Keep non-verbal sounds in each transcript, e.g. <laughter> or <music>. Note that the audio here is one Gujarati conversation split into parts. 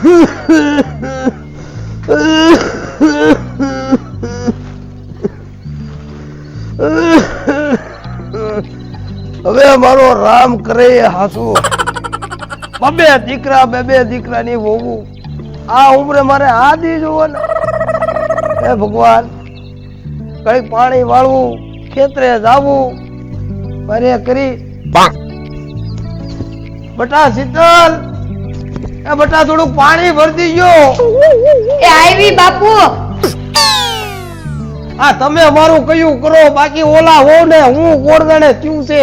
હવે મારો રામ કરે હાસુ. બબે દીકરા બે બે દીકરા ની વહુ. આ ઉમરે મારે આ દી જોવો ને હે ભગવાન કઈ પાણી વાળવું ખેતરે જાવું મારે કરી. બટા શીતલ. એ બટા થોડું પાણી ભરતી ગયો એ આવી બાપુ. આ તમે અમારું કયું કરો? બાકી ઓલા હો ને હું ગોળદાણે થયું છે.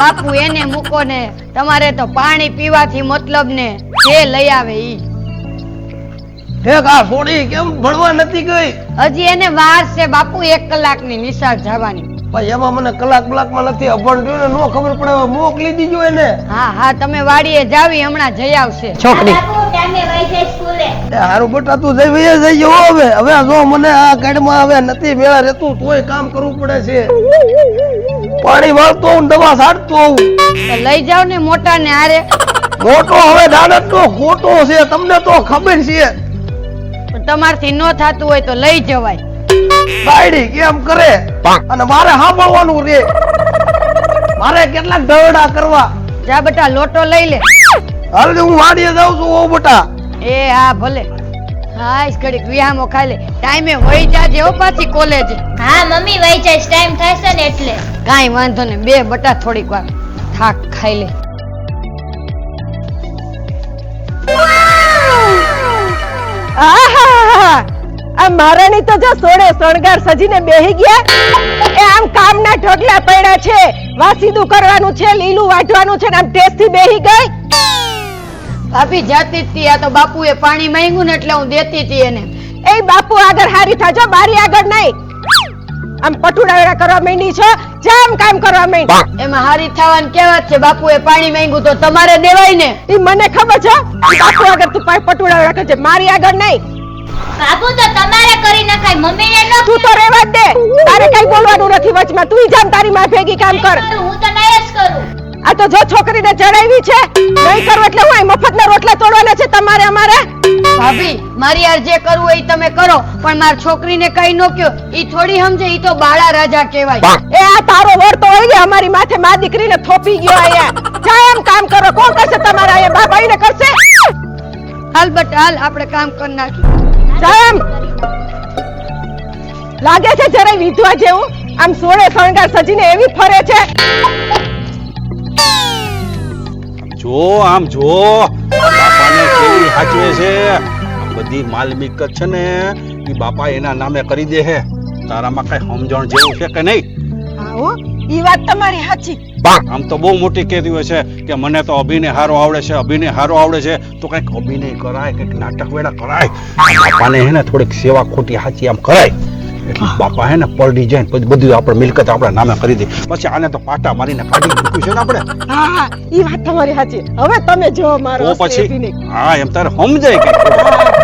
બાપુ એને મૂકો ને. તમારે તો પાણી પીવાથી મતલબ ને જે લઈ આવે ઈ. ઠેક આ કેમ ભણવા નથી ગઈ? હજી એને વાર છે બાપુ એક કલાકની નિશાળ જવાની. ભાઈ એમાં મને કલાક કલાકમાં નથી અભણ થયું ને નો ખબર પડે મોકલી દીજો એને. હા હા તમે વાડીએ જાવી હમણાં જઈ આવશે. છોકરી. હારું બેટા તું જઈ વઈ જઈ જવો હવે. હવે જો મને આ ગાડમાં હવે નથી મેળા રહેતું તોય કામ કરવું પડે છે. પાણી વાળતો હું દવા સાડતો હું લઈ જાવ ને મોટા ને હારે. મોટો હવે દાડત નો ખોટો છે તમને તો ખબર છે. પણ તમારથી ન થાતું હોય તો લઈ જવાય. બાયડી કેમ કરે? અને મારે હાંભળવાનું રે. મારે કેટલાક ઢવડા કરવા. જા બેટા લોટો લઈ લે. હાલ હું વાડીએ જાઉં છું ઓ બેટા. એ હા ભલે. હા ઘડીક વિહામો ખાઈ લે. ટાઈમે વહી જાજે હો પાછી કોલેજ. હા મમ્મી વહી જાય ટાઈમ થશે ને એટલે. કાઈ વાંધો ને બે બટા થોડીક વાર થાક ખાઈ લે. આહાહાહા. આ મહારાણી તો જો સોળે શણગાર સજીને બેહી ગયા એ આમ કામના ઢગલા પડ્યા છે વાસીદું કરવાનું છે લીલું વાઢવાનું છે ને આમ ટેસ્ટથી બેહી ગઈ. ભાભી જાતી જ તી આ તો બાપુએ પાણી માંગ્યું ને એટલે હું દેતી હતી એને. એ બાપુ આગળ હારી થાજો બારી આગળ નહીં. આમ પટુડાવડા કરવા માંડી છો જામ કામ કરવા માંડી. એમાં હારી થવાની કહેવત છે બાપુએ પાણી માંગ્યું તો તમારે દેવાય ને. એ મને ખબર છે બાપુ આગળ તું પટુડાવડા કરજે મારી આગળ નહીં. બાબુ તો તમારે કરી નખાય. મમ્મીને ન તું તો રેવા દે. તારે કઈ બોલવાનું નથી વચમાં. તું જામ તારી માં ભેગી કામ કર. હું તો નહીં જ કરું. આ તો જો છોકરીને ચડાવી છે નહીં કરવું એટલે હું મફતના રોટલા તોડવાના છે તમારે અમારે? ભાભી મારી યાર જે કરવું એ તમે કરો પણ મારી છોકરીને કઈ નો કયો ઈ થોડી સમજે ઈ તો બાળા રાજા કહેવાય. એ આ તારો વર તો હોય અમારી માથે મા દીકરીને થોપી ગયો અહીંયા જા એમ કામ કરો. કોણ કરશે તમારે અહીંયા બા ભાઈને કરશે? હાલ બટ હાલ આપણે કામ કરી નાખીએ. એમ લાગે છે જરાય વિધવા જેવું આમ સોળે શણગાર સજીને એવી ફરે છે. જો આમ જો બાપાને કેવી હાચવે છે? બધી માલ મિલકત છે ને એ બાપા એના નામે કરી દે છે તારામાં કઈ સમજણ જેવું છે કે નહીં? આવો ઈ વાત તમારી સાચી આમ તો બહુ મોટી કેરીઓ છે કે મને તો અભિનય હારો આવડે છે અભિનય હારો આવડે છે. તો કંઈક અભિનય કરાય કંઈક નાટક વેડા કરાય. બાપાને હે ને થોડીક સેવા ખોટી હાચી આમ કરાય. એટલે બાપા હે ને પર જાય પછી બધું આપણે મિલકત આપણા નામે કરી દે. પછી આને તો પાટા મારીને કાઢી મૂક્યું છે ને આપણે. હા હા ઈ વાત તમારી સાચી હવે તમે જો મારો પછી હા એમ તારે સમજાય કે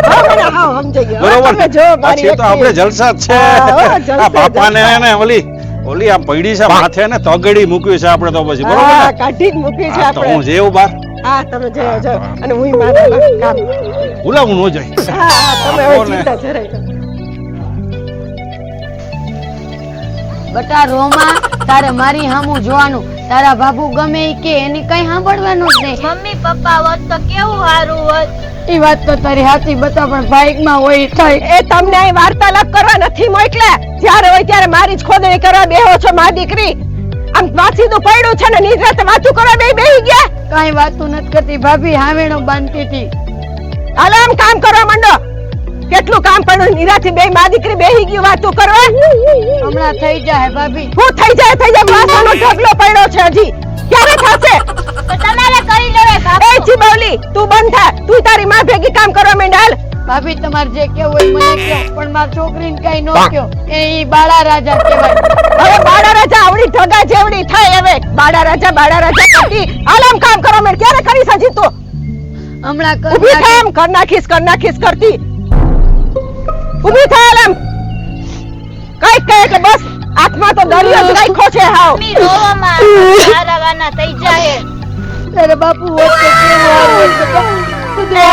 હા મને હા સમજાઈ બરોબર તમે જો મારી તો આપણે જલસા છે. આ બાપાને હે ને ઓલી ઓલી આમ પૈડી છે માથે ને તગડી મૂક્યું છે આપણે તો પછી બરોબર ને? કાઢી જ મૂકી છે આપણે. હું જેવું બાર? હા તમે જયો જો અને હું માથે કામ ભૂલાવું ન જાય હા હા તમે હવે. ચિંતા જરાય બટા રોમા તારે મારી હામું જોવાનું. તારા બાબુ ગમે કે એને કઈ સાંભળવાનું જ નહીં. મમ્મી પપ્પા હોત તો કેવું સારું હોત? એ વાત તો તારી હાથી બતા પણ બાઈકમાં હોય થાય. એ તમને અહીં વાર્તાલાપ કરવા નથી મોકલ્યા જ્યારે હોય ત્યારે મારી જ ખોદણી કરવા બેહો છો મા દીકરી. આમ વાસીદું પડ્યું છે ને નિદ્રાતે વાતું કરવા બે બેહી ગયા. કઈ વાતું નથી કરતી. ભાભી હાવેણો બાંધતી હતી. હાલો આમ કામ કરવા માંડો. કેટલું કામ પડ્યું નિરાથી બે મા દીકરી બેહી ગયું વાતું કરવા? હમણાં થઈ જાય ભાભી. હું થઈ જાય થઈ જાય માથાનો ઢગલો પડ્યો છે હજી. ક્યારે થશે? તમારે કરી લેવાય એ ચીબવલી તું બંધ થા. તું તારી માં ભેગી કામ કરવા માંડ ભાભી તમારે જે કેવું હોય મને કહો. પણ માર છોકરીને કઈ નો કહો. એ ઈ બાળા રાજા કહેવાય. હવે બાળા રાજા આવડી ઢગા જેવડી થાય હવે. બાળા રાજા બાળા રાજા કરતી આલમ કામ કરો મેં ક્યારે કરીશ હજી તું? હમણાં કરી કર નાખીશ કર નાખીશ કરતી. ઊભી થા એમ. કઈ કઈ એટલે બસ આત્મા તો દરિયો જ રાખ્યો છે હાવ. રોવામાં થઈ જાય બાપુ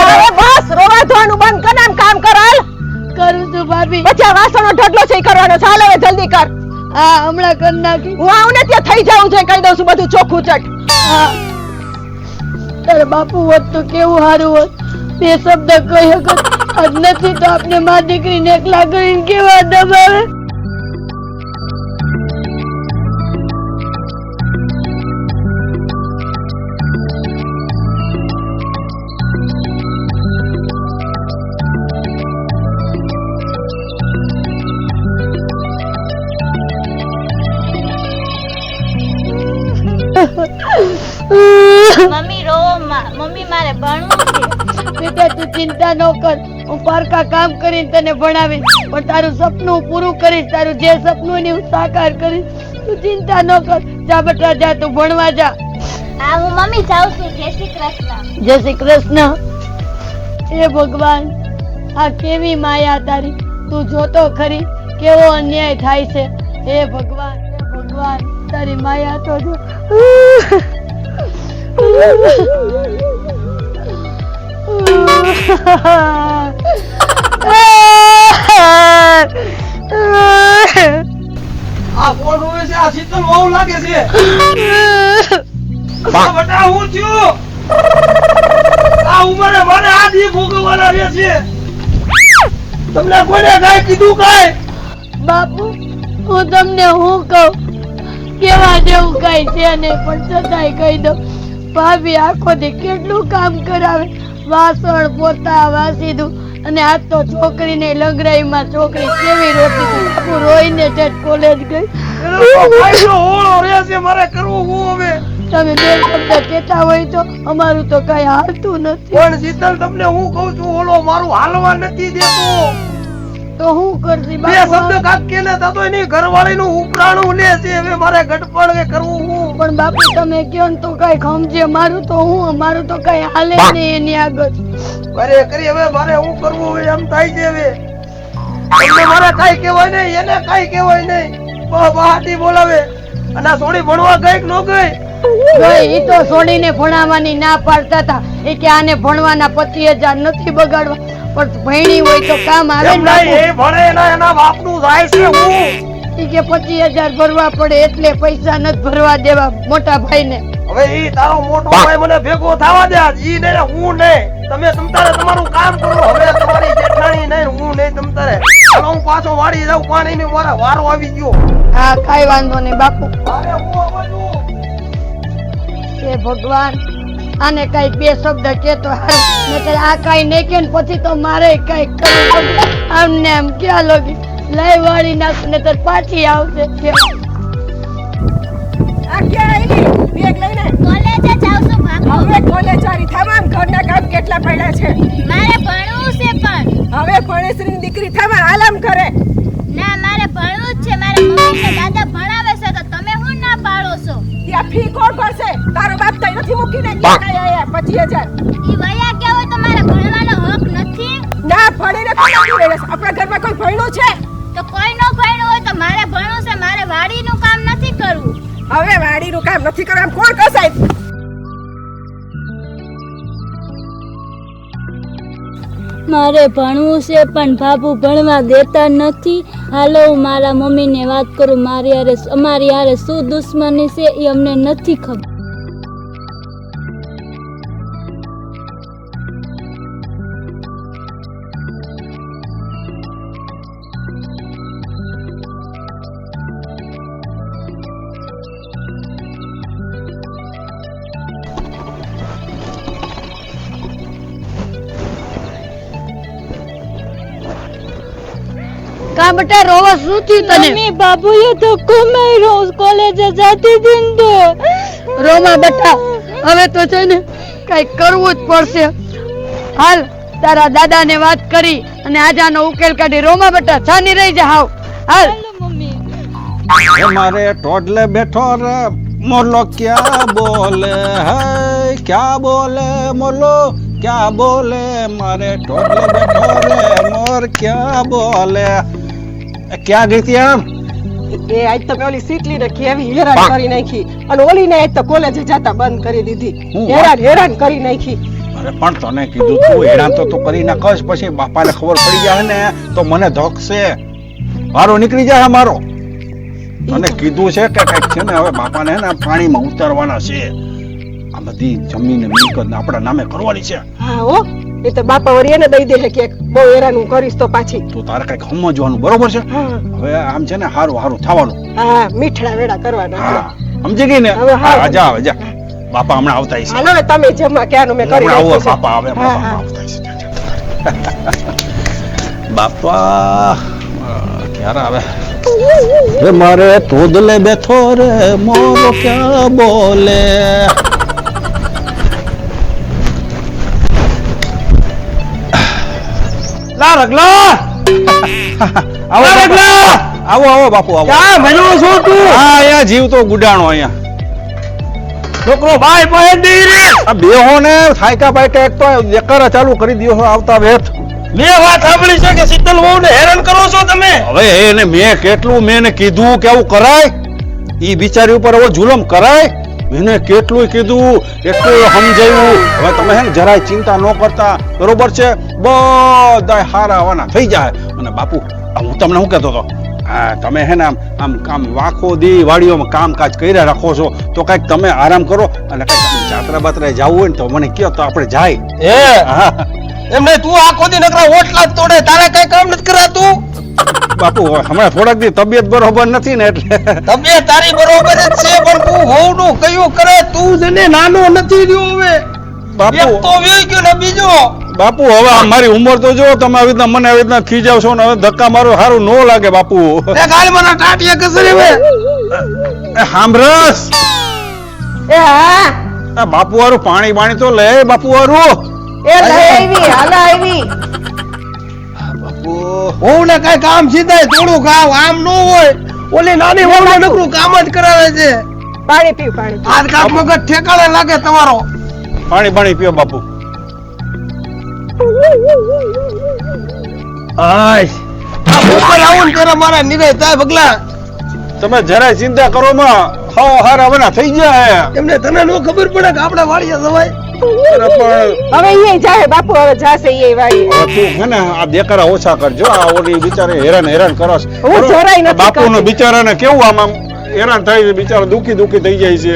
અરે બસ રોવા ધોવાનું બંધ કર આમ કામ કર હાલ. કરું છું ભાભી. પછી વાસણનો ઢગલો છે કરવાનો ચાલ હવે જલ્દી કર. હા હમણાં કર નાખી. હું આવું ને ત્યાં થઈ જાઉં છે કહી દઉં છું બધું ચોખ્ખું ચટ. હા. તારે બાપુ હોત તો કેવું સારું હોત બે શબ્દ કહી શકત. આજ નથી તો આપણે મા દીકરીને એકલા કરીને કેવા દબાવે? ચિંતા ન કર. હું પારકા કામ કરીને તને ભણાવીશ. પણ તારું સપનું પૂરું કરીશ. તારું જે સપનું ને હું સાકાર કરીશ. તું ચિંતા ન કર. જા બેટા જા તું ભણવા જા. હા હું મમ્મી જાઉં છું. જય શ્રી કૃષ્ણ. જય શ્રી કૃષ્ણ. હે ભગવાન આ કેવી માયા તારી? તું જોતો ખરી. કેવો અન્યાય થાય છે. હે ભગવાન હે ભગવાન તારી માયા તો જો. આ રોવે છે આ શીતલ બહુ લાગે છે. બટા હું થયું? આ ઉંમરે મને આ દી ભોગવવાના રહે છે. તમને કોઈને કાંઈ કીધું કાઈ? બાપુ હું તમને હું કહું? કેવા જેવું કઈ છે નહીં પણ છતાંય કહી દઉં. ભાભી આખો દે કેટલું કામ કરાવે? વાસણ પોતા વાસીદું અને આજ તો છોકરીને લંગરાઈમાં છોકરી કેવી રોતી હું રોઈને છે કોલેજ ગઈ. હોળો મારે કરવું હું હવે? તમે બે શબ્દ કહેતા હોય તો અમારું તો કઈ હાલતું નથી. પણ શીતલ તમને હું કહું છું ઓલો મારું હાલવા નથી દેતો. તો હું કરતી? બે શબ્દ બાપુ કે ને થતો એની ઘરવાળીનું ઉપરાણું લે છે હવે મારે ગટપણ કે કરવું હું? પણ બાપુ તમે કયો ને તો કઈ ખમજે મારું તો હું મારું તો કઈ હાલે નહીં એની આગળ. અરે કરી હવે મારે હું કરવું હવે? એમ થાય છે હવે. તમને મારે કઈ કહેવાય નહીં એને કઈ કહેવાય નહીં. બા- બહારથી બોલાવે. અને સોડી ભણવા ગઈ કે ન ગઈ? ઈ તો સોડીને ભણાવવાની ના પાડતા હતા. એ કે આને ભણવાના પચીસ હજાર નથી બગાડવા. પણ ભણી હોય તો કામ આવે ને એ ભણે એના એના બાપનું જાય છે હું. ઈ કે પચીસ હજાર ભરવા પડે એટલે પૈસા નથી ભરવા દેવા મોટા ભાઈને. હવે ઈ તારો મોટો ભાઈ મને ભેગો થવા દે ઈ ને હું ને તમે તમતારે તમારું કામ કરો. હવે તમારી જેઠાણી ને હું ને તમતારે. ચાલો હું પાછો વાળી જાઉં. પાણી ની મારા વારો આવી ગયો. હા કાઈ વાંધો નહીં બાપુ. અરે હું આવું. હે ભગવાન. આને કઈ બે શબ્દ કેતો નહીંતર આ કઈ નહીં કે ને પછી તો મારે કઈ કરવું. આમને આમ ક્યાં લોગી? લઈ વાળી નાખ નહીંતર પાછી આવશે આ ક્યાં આવી બેગ લઈને? કોલેજે જાઉં છું બાપુ હવે કોલેજ વાળી તમામ ઘરના કામ કેટલા પડ્યા છે? મારે ભણવું છે પણ. હવે ભણેશ્રીની દીકરી થવા આલમ કરે. ના મારે ભણવું જ છે. મારા મમ્મી ને દાદા ભણાવે. ત્યાં ફી કોણ ભરશે તારો બાપ તઈ નથી મૂકીને ગયા આયા? પચીસ હજાર ઈ વયા ગયા હોય તો મારે ભણવાનો હક નથી. ના ભણીને કોણ આવી રહેશે આપણા ઘરમાં કોઈ ભણ્યું છે? તો કોઈ નો ભણ્યું હોય તો મારે ભણવું છે. મારે વાડીનું કામ નથી કરવું. હવે વાડીનું કામ નથી કરવા. એમ કોણ કસાય? મારે ભણવું છે, પણ બાપુ ભણવા દેતા નથી. હાલો, હું મારા મમ્મીને વાત કરું. મારી હારે અમારી હારે શું દુશ્મની છે એ અમને નથી ખબર. કા બેટા રોવા શું થયું તને? મમ્મી બાબુએ ધક્કો માર્યો કોલેજે જતી હતી તો. રોમા બેટા હવે તો છે ને કઈ કરવું જ પડશે. હાલ તારા દાદાને વાત કરી અને આજાનો ઉકેલ કાઢી. રોમા બેટા છાની રહી જા હાવ. હાલ. મમ્મી. મારે ટોડલે બેઠો રે મોલો ક્યાં બોલે? હે ક્યાં બોલે મોલો ક્યાં બોલે? મારે ટોડલે બેઠો રે મોર ક્યાં બોલે? ક્યાં ગઈ હતી આમ? એ આજ તો પેલી સીટલી ને કેવી હેરાન કરી નાખી. અને ઓલી ને આજ તો કોલેજે જતા બંધ કરી દીધી. હેરાન હેરાન કરી નાખી. અરે પણ તને કીધું તું હેરાન તો તું કરી નાખશ. પછી બાપાને ખબર પડી જાય ને તો મને ધકશે. મારો નીકળી જાય મારો. અને કીધું છે કે કંઈક છે ને હવે બાપાને ને પાણીમાં ઉતારવાના છે. આ બધી જમીન મિલકત ને આપણા નામે કરવાની છે. હા હો. એ તો બાપા વળી એને દઈ દે કે બહુ હેરાન હું કરીશ તો પાછી. તું તારે કંઈક સમજવાનું બરોબર છે? હવે આમ છે ને હારું હારું થવાનું. હા મીઠડા વેડા કરવાના સમજી ગઈ ને? હવે હા. જા હવે જા. બાપા હમણાં આવતા છે હાલો તમે જમવા ક્યાંનું મેં કરી આવો બાપા આવે આવતા. બાપા ક્યારે આવે? રે મારે તોદલે બેઠો રે મોરો ક્યાં બોલે? લા રગલા <laughs> આવો લા આવો આવો બાપુ આવો. ક્યાં ભણ્યો છો તું? હા અહીંયા જીવ તો ગુડાણો અહીંયા. છોકરો ભાઈ પાસે દઈ રે. આ બેહો ને થાયકા પાયકા એક તો દેકારા ચાલુ કરી દ્યો આવતા વેત. મેં વાત સાંભળી છે કે શીતલ વહુ ને હેરાન કરો છો તમે? હવે એને મેં કેટલું મેં કીધું કેવું કરાય? ઈ બિચારી ઉપર હવે જુલમ કરાય? મેં કેટલું કીધું કેટલું સમજાયું. હવે તમે હે જરાય ચિંતા ન કરતા. બરોબર છે? બધા હારા આવવાના થઈ જાય. અને બાપુ આ હું તમને શું કહેતો હતો? હા તમે હે ને આમ આમ કામ વાખો દી વાડીઓમાં કામકાજ કર્યા રાખો છો. તો કાંઈક તમે આરામ કરો અને કંઈક જાત્રા બાત્રા જવું હોય ને તો મને કહો તો આપણે જાય. એ? હા. એમને તું આખો દી નકરા ઓટલા જ તોડે. તારે કઈ કામ નથી કરાતું? બાપુ હમણાં થોડાક દી તબિયત બરોબર નથી ને એટલે તબિયત તારી બરોબર જ છે પણ તું હોવનું કયું કરે તું જને નાનો નથી રહ્યો હવે. બાપુ. તો વી ગયો ને બીજો. બાપુ હવે આ મારી ઉંમર તો જો તમે આવી રીતના મને આવી રીતના ખીજાવ છો ને હવે ધક્કા મારો સારું નો લાગે બાપુ. એ ગાલ મને ટાટિયા કસરી હવે. એ હામરસ એ હા. આ બાપુ વાળું પાણી પાણી તો લે બાપુ વાળું એ લઈ આવી હાલ આવી. વહુ કઈ કામ સીધાય થોડું ખાવ આમ ન હોય. ઓલી નાની વહુ નકરું કામ જ કરાવે છે. પાણી પીવ પાણી આજ કામ મગજ ઠેકાણે લાગે તમારો. પાણી પાણી પીઓ બાપુ. આશ આ આવું ને ત્યારે મારા નિરાય થાય બગલા તમે જરાય ચિંતા કરો માં હાવ હારા બના થઈ ગયા એમને તને નો ખબર પડે કે આપડા વાળીએ સવાય હવે ઈ જાય બાપુ હવે જાશે ઈ વાળી. તું હે ને આ દેકારા ઓછા કરજો. આ ઓલી બિચારી હેરાન હેરાન કરસ હું જરાય નથી બાપુ કરતી. બિચારાને કેવું આમ આમ હેરાન થાય છે બિચારો દુખી દુખી થઈ જાય છે.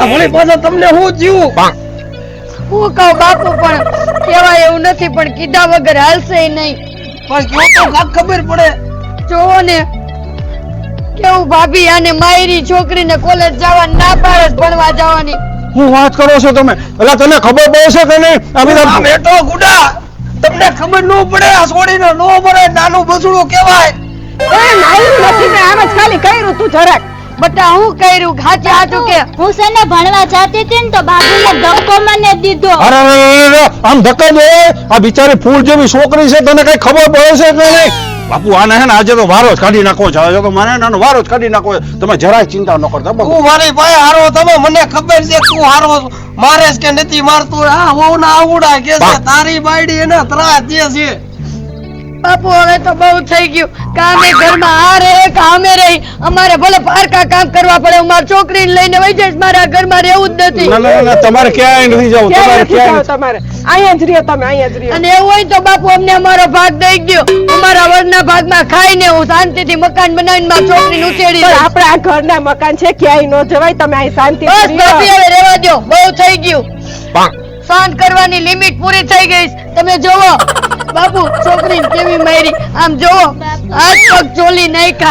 આ વળી પાછા તમને હું જીવું? હું કહું બાપુ પણ કેવાય એવું નથી પણ કીધા વગર હાલશે નહીં. પણ કયો તો કાક ખબર પડે. જોવો ને. કેવું ભાભી આને માયરી છોકરીને કોલેજ જવા ના પાડે ભણવા જવાની. હું વાત કરો છો તમે? એટલે તને ખબર પડે છે કે નહીં? આ બેટો ગુડા તમને ખબર ન પડે આ છોડીને નો પડે નાનું બસડું કહેવાય. એ નાયું નથી મેં આમ જ ખાલી કર્યું તું જરાક. બટા હું કર્યું? હાચે હાચું કે હું સને ને ભણવા જાતી હતી ને તો બાબુએ ધક્કો મને દીધો. અરે, આમ ધક્કા દે આ બિચારી ફૂલ જેવી છોકરી છે તને કઈ ખબર પડે છે કે નહીં? બાપુ આને હે ને આજે તો વારો જ કાઢી નાખો છે. આજે તો મને હે ને વારો જ કાઢી નાખો તમે જરાય ચિંતા ન કરતા બાપુ હું મારી પાસે હારો તમે મને ખબર છે તું હારો મારે કે નથી મારતો. આ વહુ ના આવડા કે છે તારી બાયડી એને ત્રાસ દે છે. બાપુ હવે તો બહુ થઈ ગયું. કામે ઘરમાં આ રહે કામે રહી. અમારે ભલે પારકા કામ કરવા પડે હું મારી છોકરીને લઈને વહી જઈશ મારા ઘરમાં રહેવું જ નથી. ના ના ના તમારે ક્યાં નથી જવું તમારે ક્યાં તમારે? અહીંયા જ રહ્યો તમે અહીંયા જ રહ્યો. અને એવું હોય તો બાપુ અમને અમારો ભાગ દઈ ગયો અમારા વરના ભાગમાં ખાઈને હું શાંતિથી મકાન બનાવીને મારી છોકરીને ઉછેડી આપણા આ ઘરના મકાન છે ક્યાંય ન જવાય તમે અહીં શાંતિ બસ હવે રહેવા દો બહુ થઈ ગયું. પા. કરવાની લિમિટ પૂરી થઈ ગઈ તમે જોવો બાપુ છોકરી કેવી મારી? આમ જોવો હાથ પગ ચોલી બાપુ.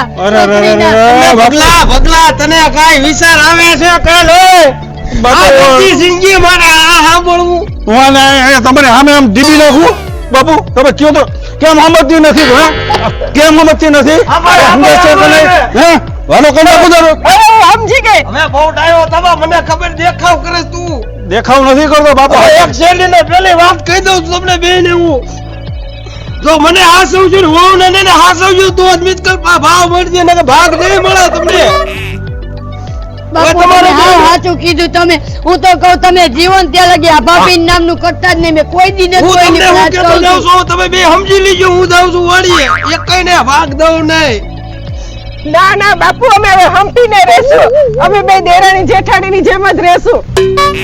ભગલા ભગલા તને કાઈ વિચાર આવે છે કે નહીં બાપુ જિંદગી મારે આ સાંભળવું. હું આને અહીંયા તમારે સામે આમ ડીબી નાખું? બાપુ તમે કયો તો કેમ સમજતી નથી હા? કેમ સમજતી નથી? હે? વાલો કોણ નાખું તારો? સમજી ગઈ. હવે બહુ ડાયો તમે મને ખબર દેખાવ કરે તું. દેખાવ નથી કરતો બાપા. એક શેરડી ને પેલી વાત કહી દઉં તમને બેન હું. જો મને આ છું ને હું ને ને આ છું તો અદમિત કર ભાવ મળજે ને ભાગ નહીં મળે તમને. બાપુ તમારે તમે સાચું કીધું તમે. હું તો કહું તમે જીવન ત્યાં લગી આ ભાભી નામનું કરતા જ નહીં. મેં કોઈ દી નથી હું તમને હું કહેતો જાઉં છું. છું તમે બે સમજી લીજો હું જાઉં છું વળીએ એક કઈ ને ભાગ દઉં નહીં. ના ના બાપુ અમે હવે હંપીને રહેશું. અમે બે દેરાણી જેઠાણીની જેમ જ રહેશું.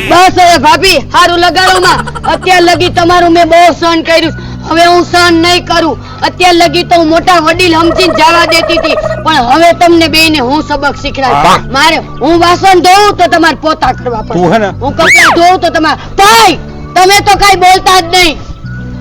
બસ હવે ભાભી હારું લગાડો માં. અત્યાર લગી તમારું મેં બહુ સહન કર્યું. હવે હું સહન નહીં કરું. અત્યાર લગી તો હું મોટા વડીલ સમજીને જવા દેતી હતી. પણ હવે તમને બેયને હું સબક શીખડાવી મારે હું વાસણ ધોઉં તો તમારે પોતા કરવા પડે હું કપડા ધોઉં તો તમારે ભાઈ તમે તો કઈ બોલતા જ નહીં.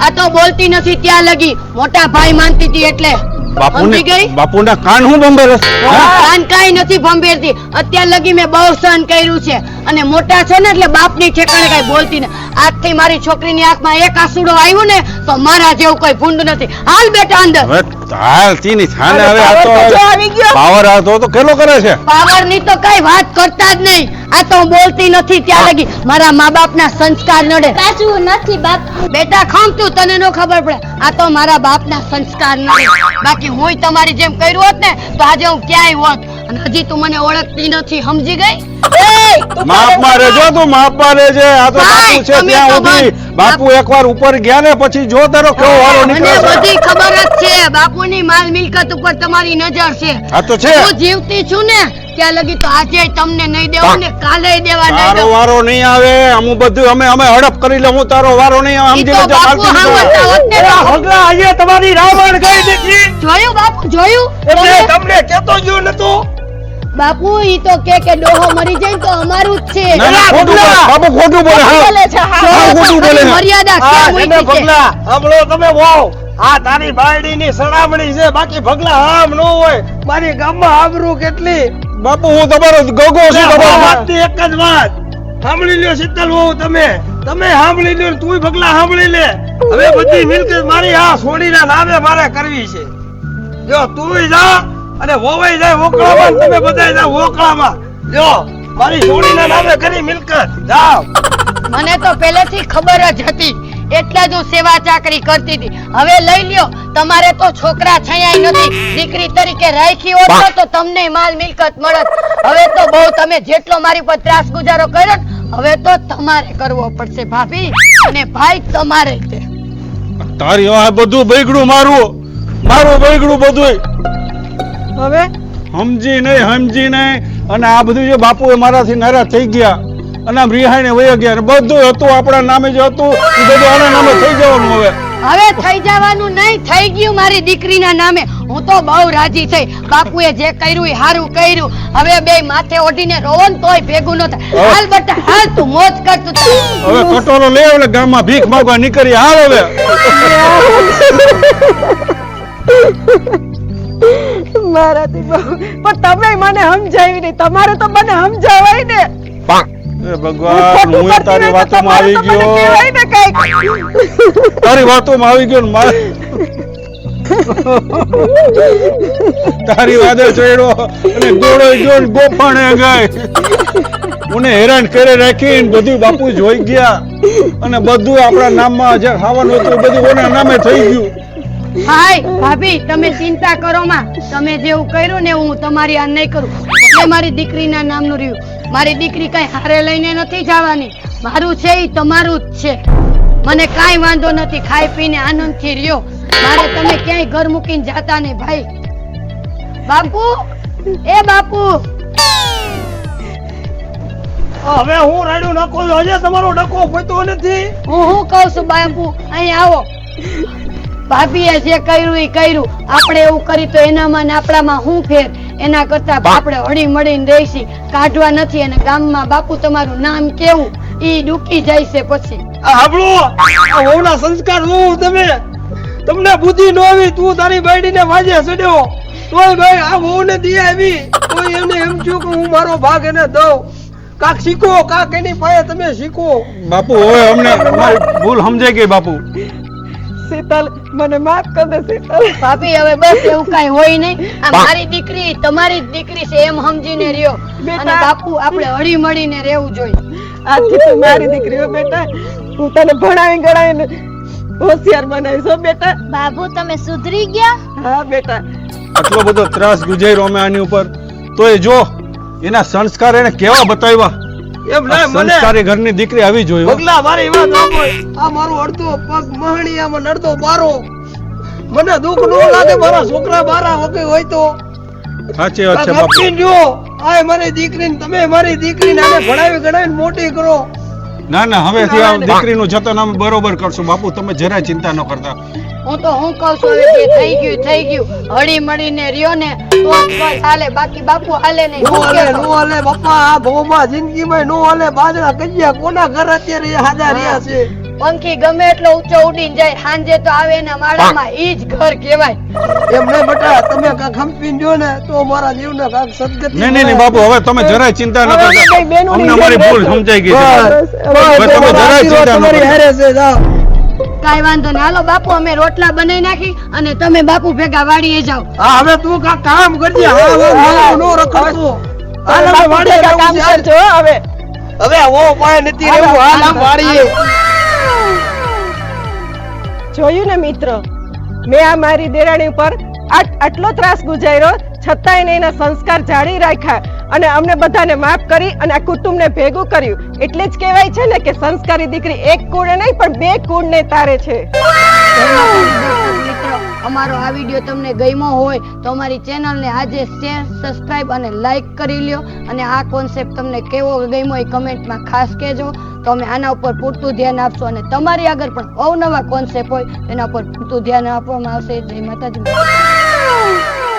આ તો બોલતી નથી ત્યાં લગી. મોટા ભાઈ માનતી હતી એટલે બાપુને બાપુના કાન હું બંબર કાન કઈ નથી ભંભેરતી. અત્યાર લગી મેં બહુ સહન કર્યું છે. અને મોટા છે ને એટલે બાપની ઠેકાણે કઈ બોલતી ને આજથી મારી છોકરીની આંખમાં એક આસુડો આવ્યો ને તો મારા જેવું કોઈ ભૂંડ નથી. હાલ બેટા અંદર. હવે હાલ તીની થાને હવે આ તો પાવર આવી ગયો. પાવર આ તો કેલો કરે છે. પાવરની તો કઈ વાત કરતા જ નહીં. આ તો બોલતી નથી ત્યાં લગી. મારા મા બાપ ના સંસ્કાર નડે. સાચું નથી બાપ. બેટા ખામ તું તને નો ખબર પડે. આ તો મારા બાપ ના સંસ્કાર નડે. બાકી હું તમારી જેમ કર્યું હોત ને તો આજે હું ક્યાંય હોત. અને હજી તું મને ઓળખતી નથી સમજી ગઈ? માપમાં રહેજો તું માપમાં રહેજે. આ તો બાપુ છે ત્યાં તો બાપુ એકવાર ઉપર ગયા ને પછી જો તારો કેવો વારો નીકળે છે. બધી ખબર જ છે. બાપુની માલ મિલકત ઉપર તમારી નજર છે. આ તો છે. હું જીવતી છું ને ત્યાં લગી તો આજે તમને નહીં દેવું ને કાલે દેવા નહીં તારો વારો નહીં આવે. અમુ બધું અમે અમે હડપ કરી લઉં તારો વારો નહીં આવે. સમજી બાપુ તમારી રાવણ ગઈ જોયું બાપુ જોયું? એટલે તમને કેતો જો નતો બાપુ ઈ તો કે કે ડોહો મરી જાય તો અમારું જ છે. બાપુ ખોટું બોલે હા. બોલે છે હા. ખોટું બોલે મર્યાદા આ હોય છે ભગલા સાંભળો તમે વાવ આ તારી બાયડી ની સડામણી છે બાકી ભગલા આમ ન હોય. મારી ગામમાં આબરૂ કેટલી? બાપુ હું તમારો ગગો છું તમારો વાત એક જ વાત. સાંભળી લ્યો શીતલ વહુ તમે. તમે સાંભળી લ્યો તું ભગલા સાંભળી લે. હવે બધી મિલકત મારી આ સોડીના નામે મારે કરવી છે. જો તું જા અને વોવાઈ જાય વોકળામાં તમે બધાય જાઓ વોકળામાં. જો મારી જોડીના નામે કરી મિલકત. જાઓ. મને તો પહેલેથી ખબર જ હતી એટલે જ હું સેવા ચાકરી કરતી હતી. હવે લઈ લ્યો તમારે તો છોકરા છયાય નથી. દીકરી તરીકે રાખી હોત તો તમને માલ મિલકત મળત. હવે તો બહુ તમે જેટલો મારી પર ત્રાસ ગુજારો કર્યો હવે તો તમારે કરવો પડશે ભાભી. અને ભાઈ તમારે તે. તારી આ બધું બૈગડું મારું. મારું બૈગડું બધું હવે? સમજી નહીં સમજી નહીં. અને આ બધું જે બાપુ મારાથી નારાજ થઈ ગયા અને આમ રિહાઈને વહી ગયા બધું હતું આપણા નામે જે હતું એ બધું આના નામે થઈ જવાનું હવે. હવે થઈ જવાનું નહીં થઈ ગયું મારી દીકરીના નામે. હું તો બહુ રાજી થઈ. બાપુએ જે કર્યું એ સારું કર્યું. હવે બે માથે ઓઢીને રોવન ને તોય ભેગું ન થાય. હાલ બટા હાલ તું મોજ કર તું હવે કટોરો લે એટલે ગામમાં ભીખ માંગવા નીકળી. હાલ હવે. <laughs> <laughs> <laughs> મારાથી બહુ પણ તમે મને સમજાવી નહીં. તમારે તો મને સમજાવાય ને. એ ભગવાન હું તારી વાતોમાં આવી ગયો. કહેવાય ને કંઈક. તારી વાતોમાં આવી ગયો ને મારે. તારી વાદે ચડ્યો અને ગોળો ગયો ને ગોફાણે ગઈ મને હેરાન કરે રાખીને બધું બાપુ જોઈ ગયા. અને બધું આપણા નામમાં જે ખાવાનું હતું બધું ઓના નામે થઈ ગયું. હાય ભાભી તમે ચિંતા કરો માં. તમે જેવું કર્યું ને હું તમારી આ નહીં કરું. એટલે મારી દીકરીના નામનું રહ્યું. મારી દીકરી કઈ હારે લઈને નથી જવાની. મારું છે એ તમારું જ છે. મને કાંઈ વાંધો નથી ખાઈ પીને આનંદથી રહ્યો. મારે તમે ક્યાંય ઘર મૂકીને જાતા નહીં ભાઈ. બાપુ એ બાપુ. હવે હું રાડ્યું નાખો હજી તમારો ડકો પહોંચતો નથી. હું હું કહું છું બાપુ? અહીં આવો. ભાભીએ જે કર્યું એ કર્યું. આપણે એવું કરી તો એનામાં ને આપણામાં શું ફેર? એના કરતા આપણે હળી મળીને રહીશી. કાઢવા નથી અને ગામમાં બાપુ તમારું નામ કેવું? ઈ ડૂકી જાય છે પછી. આ હાંભળો. સંસ્કાર જોવું તમે? તમને બુદ્ધિ ન આવી તું તારી બાયડીને વાજે ચડ્યો. તોય ભાઈ આ વહુને દી આવી. તોય એમને એમ થયું કે હું મારો ભાગ એને દઉં. કાક શીખો કાક એની પાસે તમે શીખો. બાપુ હવે અમને ભૂલ સમજાઈ ગઈ બાપુ. શીતલ મને માફ કર દે શીતલ ભાભી હવે બસ એવું કઈ હોય નહીં. આ મારી દીકરી તમારી જ દીકરી છે એમ સમજીને રહ્યો. અને બાપુ આપણે હળી મળીને રહેવું જોઈએ. આજથી તું મારી દીકરી હો બેટા. હું તને ભણાવી ગણાવીને હોશિયાર બનાવીશ હો બેટા. બાબુ તમે સુધરી ગયા? હા બેટા. આટલો બધો ત્રાસ ગુજર્યો અમે આની ઉપર. તોય જો એના સંસ્કાર એને કેવા બતાવ્યા? એમ ના મને સંસ્કારી ઘરની દીકરી આવી જોઈ હો. પગલા મારી વાત સાંભળ. આ મારો અડધો પગ મહણી આમાં નડતો બારો. મને દુઃખ ન લાગે મારા છોકરા બારા વગે હોય તો. સાચી વાત છે બાપુ. જો આ મારી દીકરીને તમે મારી દીકરીને આને ભણાવી ગણાવીને મોટી કરો. ના ના હવેથી આ દીકરીનું જતન અમે બરોબર કરશું. બાપુ તમે જરાય ચિંતા ન કરતા. હું તો હું કહું છું હવે જે થઈ ગયું થઈ ગયું. હળી મળીને રહ્યો ને તો હાલે. બાકી બાપુ હાલે નહીં. નો હાલે. નો હાલે બાપા આ ભવમાં જિંદગીમાં નો હાલે. બાજરા કજિયા કોના ઘર અત્યારે હાજર રહ્યા છે? પંખી ગમે એટલો ઊંચો ઉડીને જાય સાંજે તો આવે એના માળામાં ઈ જ ઘર કહેવાય. એમ નહીં બટા તમે કાંક હંપીને જો ને તો મારા જીવને કાંક સદગતિ નહીં નહીં બાપુ હવે તમે જરાય ચિંતા ન કરતા. અમને અમારી ભૂલ સમજાઈ ગઈ છે. તમે જરાય ચિંતા ન કરતા. હારે છે જાઓ. કાંઈ વાંધો નહીં. હાલો બાપુ અમે રોટલા બનાવી નાખી અને તમે બાપુ ભેગા વાડીએ જાઓ. હા હવે તું કાંઈક કામ કરજે. હા હવે નો રખડતો. હાલ વાડીએ કામ કરજો હવે. હવે ઓ પાય નથી રહેવું. હાલ વાડીએ. જોયું ને મિત્ર? મેં આ મારી દેરાણી ઉપર આટલો ત્રાસ ગુજાર્યો, છતાંય એને એના સંસ્કાર જાળી રાખ્યા અને અમને બધાને માફ કરી અને આ કુટુંબને ભેગું કર્યું. એટલે જ કહેવાય છે ને કે સંસ્કારી દીકરી એક કુળને નહીં, પણ બે કુળને તારે છે. અમારો આ વીડિયો તમને ગમ્યો હોય તો અમારી ચેનલને આજે શેર સબસ્ક્રાઇબ અને લાઈક કરી લ્યો. અને આ કોન્સેપ્ટ તમને કેવો ગમ્યો એ કમેન્ટમાં ખાસ કહેજો. તો અમે આના ઉપર પૂરતું ધ્યાન આપશું. અને તમારી આગળ પણ અવનવા કોન્સેપ્ટ હોય એના ઉપર પૂરતું ધ્યાન આપવામાં આવશે. જય માતાજી.